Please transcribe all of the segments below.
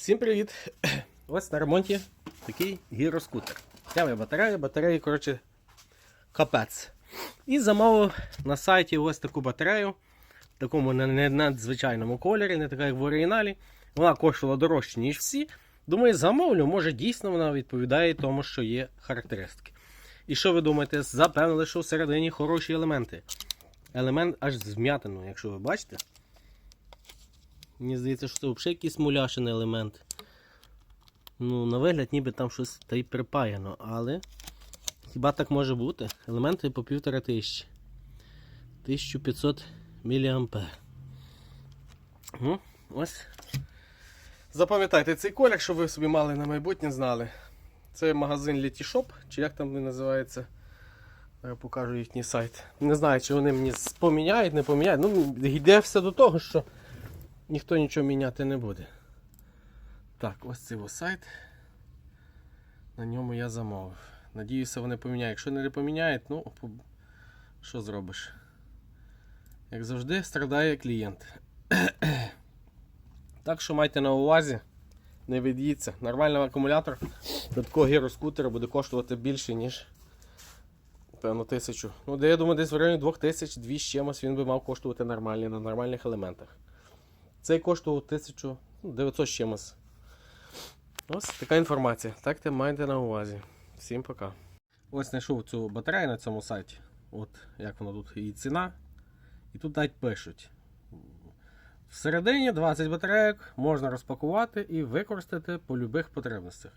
Всім привіт! Ось на ремонті такий гіроскутер. Тями батареї, батареї, коротше, капець. І замовив на сайті ось таку батарею, в такому надзвичайному кольорі, не така, як в оригіналі. Вона коштувала дорожче, ніж всі. Думаю, замовлю, може дійсно вона відповідає тому, що є характеристики. І що ви думаєте? Запевнили, що всередині хороші елементи. Елемент аж з вм'ятиною, якщо ви бачите. Мені здається, що це взагалі якийсь муляшений елемент. Ну, на вигляд, ніби там щось та й припаяно, але хіба так може бути? Елементи по півтора тисячі. 1500 мА. Ну, ось. Запам'ятайте цей колір, щоб ви собі мали на майбутнє знали. Це магазин Letishop, чи як там він називається. Я покажу їхній сайт. Не знаю, чи вони мені поміняють, не поміняють. Ну, йде все до того, що ніхто нічого міняти не буде. Так, ось цей ось сайт. На ньому я замовив. Надіюся, вони поміняють. Якщо не поміняють, ну що зробиш? Як завжди, страдає клієнт. так що майте на увазі, не від'їдься. Нормальний акумулятор до такого гіроскутера буде коштувати більше, ніж певно тисячу. Ну, де я думаю, десь в районі 2000, 2 з чимось він би мав коштувати нормальний на нормальних елементах. Цей коштував 1900 з чимось. Ось така інформація. Так те майте на увазі. Всім пока. Ось знайшов цю батарею на цьому сайті. От як воно тут її ціна. І тут навіть пишуть. Всередині 20 батарейок можна розпакувати і використати по любих потребностях.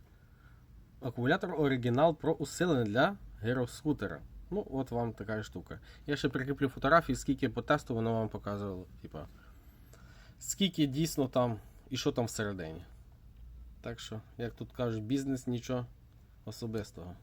Акумулятор оригінал про усилений для гіроскутера. Ну, от вам така штука. Я ще прикріплю фотографії, скільки по тесту воно вам показувало. Типа, скільки дійсно там і що там всередині. Так що, як тут кажуть, бізнес нічого особистого.